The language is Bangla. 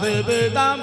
भव दाम